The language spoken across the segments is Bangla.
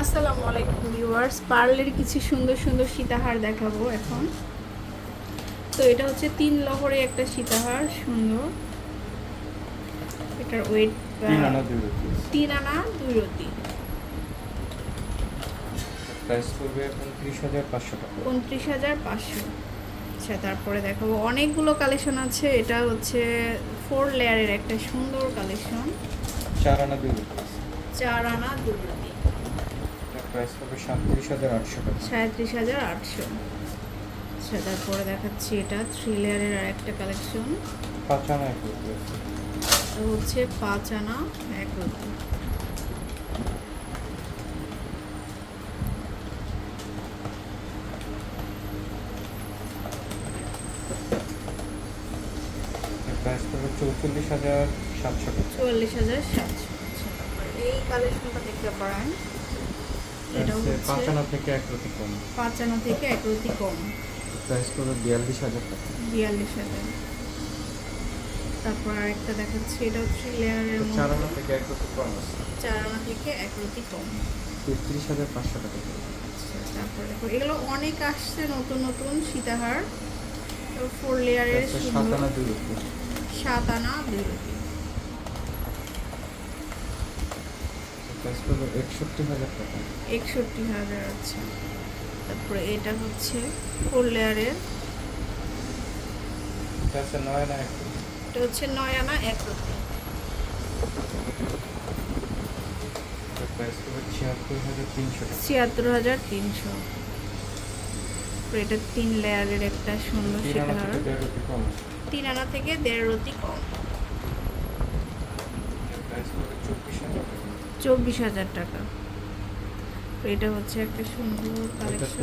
আসসালামু আলাইকুম ভিউয়ার্স পার্লের কিছু সুন্দর সুন্দর সীতাহার দেখাবো এখন। তো এটা হচ্ছে তিন লহরে একটা সীতাহার সুন্দর। এটার ওয়েট তিন আনা দুই রতি। প্রাইস পড়বে উনত্রিশ হাজার পাঁচশো টাকা। উনত্রিশ হাজার পাঁচশো। আচ্ছা তারপরে দেখাবো। অনেকগুলো কালেকশন আছে। এটা হচ্ছে ফোর লেয়ারের একটা সুন্দর কালেকশন চার আনা দুই চার আনা দুই প্রাইস পড়বে সাতত্রিশ হাজার আটশো টাকা। সাঁত্রিশ হাজার আটশো। আচ্ছা তারপরে দেখাচ্ছি এটা থ্রি লেয়ারের আর একটা কালেকশন। পাঁচ আনা এক রুপি হচ্ছে পাঁচ আনা এক পড়বে চৌচল্লিশ হাজার সাতশো চুয়াল্লিশ হাজার সাতশো। আচ্ছা, এই কালেকশনটা দেখতে পারেন। এটা হচ্ছে আনা থেকে এক রুপি কম। আনা থেকে এক রতি কম। প্রাইস পড়বে বিয়াল্লিশ হাজার টাকা। বিয়াল্লিশ হাজার। তারপর আরেকটা দেখাচ্ছি এটা হচ্ছে লেয়ারের চার আনা থেকে এক কম চার আনা থেকে এক রতি কম। তেত্রিশ হাজার পাঁচশো টাকা। পড়বে। আচ্ছা দেখো এগুলো অনেক আসছে নতুন নতুন সীতাহার। ফোর লেয়ারের সাত আনা দুই সাত আনা দুই রতি প্রাইস একষট্টি হাজার টাকা। একষট্টি হাজার আছে তারপরে এটা হচ্ছে ফোর লেয়ারের এটা হচ্ছে নয় আনা এক এটা হচ্ছে নয় আনা এক ছিয়াত্তর হাজার তিনশো এটা তিন লেয়ারের একটা সুন্দর তিন আনা থেকে দেড় রতি কম প্রাইস পড়বে চব্বিশ হাজার টাকা চব্বিশ হাজার টাকা। তো এটা হচ্ছে একটা সুন্দর কালেকশন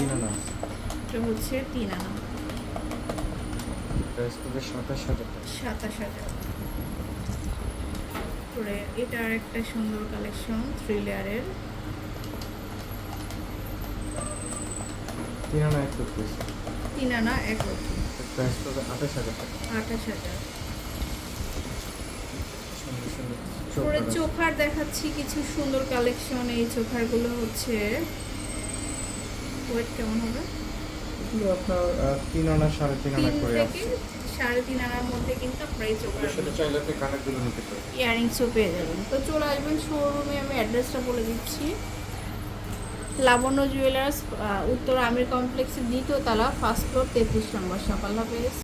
এটা হচ্ছে তিন আনা। সাতাশ হাজার সাতাশ হাজার। তারপরে এটা আর একটা সুন্দর কালেকশন থ্রি লেয়ারের তিন আনা এক তিন আনা এক আঠাশ হাজার টাকা। আঠাশ হাজার সুন্দর সুন্দর পরে চোখার দেখাচ্ছি কিছু সুন্দর কালেকশন এই চোখারগুলো হচ্ছে। ওয়েট কেমন হবে? এগুলো আপনার তিন আনা সাড়ে তিন আনা করে আসছে সাড়ে তিন আনার মধ্যে কিন্তু আপনার এই চোখার সাথে চাইলে আপনি কানের নিতে পারেন। ইয়ারিংসও পেয়ে যাবেন। তো চলে আসবেন শোরুমে আমি অ্যাড্রেসটা বলে দিচ্ছি। লাবণ্য জুয়েলার্স উত্তর আমির কমপ্লেক্সের দ্বিতীয় তালা ফার্স্ট ফ্লোর তেত্রিশ নম্বর সকাল হাফেজ